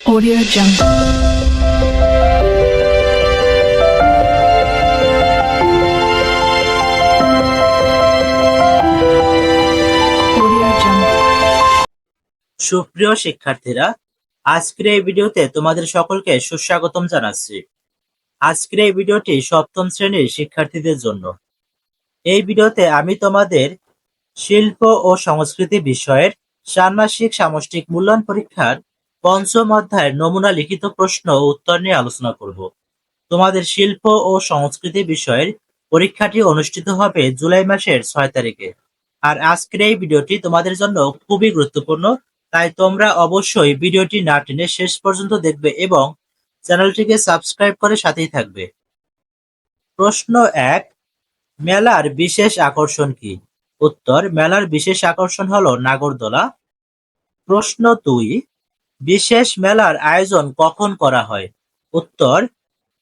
Audio Jungle. সুপ্রিয় শিক্ষার্থীরা, আজকের এই ভিডিওতে তোমাদের সকলকে সুস্বাগতম জানাচ্ছি। আজকের এই ভিডিওটি সপ্তম শ্রেণির শিক্ষার্থীদের জন্য। এই ভিডিওতে আমি তোমাদের শিল্প ও সংস্কৃতি বিষয়ের ষান্মাসিক সামষ্টিক মূল্যায়ন পরীক্ষার পঞ্চম অধ্যায়ের নমুনা লিখিত প্রশ্ন ও উত্তর নিয়ে আলোচনা করব। তোমাদের শিল্প ও সংস্কৃতি বিষয়ের পরীক্ষাটি অনুষ্ঠিত হবে জুলাই মাসের ছয় তারিখে। আর আজকের এই ভিডিওটি তোমাদের জন্য খুবই গুরুত্বপূর্ণ, তাই তোমরা অবশ্যই ভিডিওটি না টেনে শেষ পর্যন্ত দেখবে এবং চ্যানেলটিকে সাবস্ক্রাইব করে সাথেই থাকবে। প্রশ্ন এক, মেলার বিশেষ আকর্ষণ কি? উত্তর, মেলার বিশেষ আকর্ষণ হলো নাগরদোলা। প্রশ্ন দুই বিশেষ মেলার আয়োজন কখন করা হয়? উত্তর,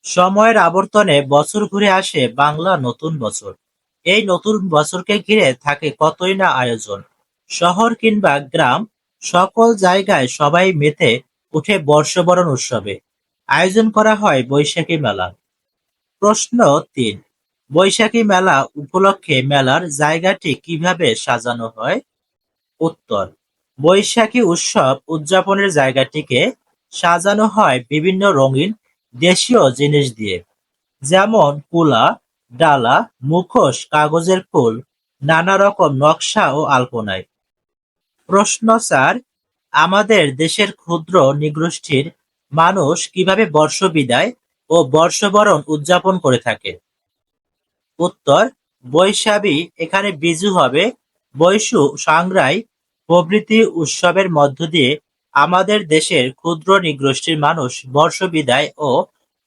সময়ের আবর্তনে বছর ঘুরে আসে বাংলা নতুন বছর। এই নতুন বছরকে ঘিরে থাকে কতই না আয়োজন। শহর কিংবা গ্রাম, সকল জায়গায় সবাই মেতে উঠে বর্ষবরণ উৎসবে। আয়োজন করা হয় বৈশাখী মেলা। প্রশ্ন তিন, বৈশাখী মেলা উপলক্ষে মেলার জায়গাটি কীভাবে সাজানো হয়? উত্তর বৈশাখী উৎসব উদযাপনের জায়গাটিকে সাজানো হয় বিভিন্ন রঙিন দেশীয় জিনিস দিয়ে। যেমন কুলা, ডালা, মুখোশ, কাগজের ফুল, নানা রকম নকশা ও আলপনায়। প্রশ্ন চার আমাদের দেশের ক্ষুদ্র নিগোষ্ঠীর মানুষ কীভাবে বর্ষবিদায় ও বর্ষবরণ উদযাপন করে থাকে? উত্তর, বৈশাখী এখানে বিজু হবে, বৈশু সাংগ্রাই প্রভৃতি উৎসবের মধ্য দিয়ে আমাদের দেশের ক্ষুদ্র নিগোষ্ঠীর মানুষ বর্ষবিদায় ও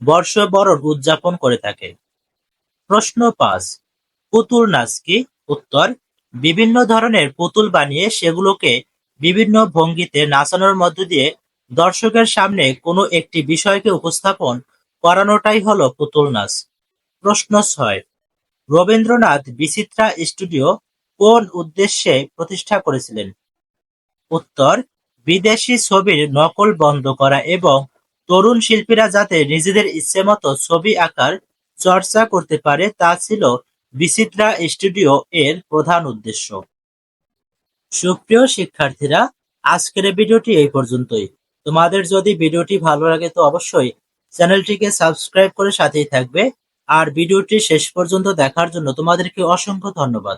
বর্ষবরণ উদযাপন করে থাকে। প্রশ্ন পাঁচ, পুতুল নাচ কি? উত্তর, বিভিন্ন ধরনের পুতুল বানিয়ে সেগুলোকে বিভিন্ন ভঙ্গিতে নাচানোর মধ্য দিয়ে দর্শকের সামনে কোনো একটি বিষয়কে উপস্থাপন করানোটাই হলো পুতুল নাচ। প্রশ্ন ছয়, রবীন্দ্রনাথ বিচিত্রা স্টুডিও কোন উদ্দেশ্যে প্রতিষ্ঠা করেছিলেন? উত্তর, বিদেশি ছবির নকল বন্ধ করা এবং তরুণ শিল্পীরা যাতে নিজেদের ইচ্ছেমতো ছবি আঁকার চর্চা করতে পারে, তা ছিল বিচিত্রা স্টুডিও এর প্রধান উদ্দেশ্য। সুপ্রিয় শিক্ষার্থীরা, আজকের ভিডিওটি এই পর্যন্তই। তোমাদের যদি ভিডিওটি ভালো লাগে তো অবশ্যই চ্যানেলটিকে সাবস্ক্রাইব করে সাথেই থাকবে। আর ভিডিওটি শেষ পর্যন্ত দেখার জন্য তোমাদেরকে অসংখ্য ধন্যবাদ।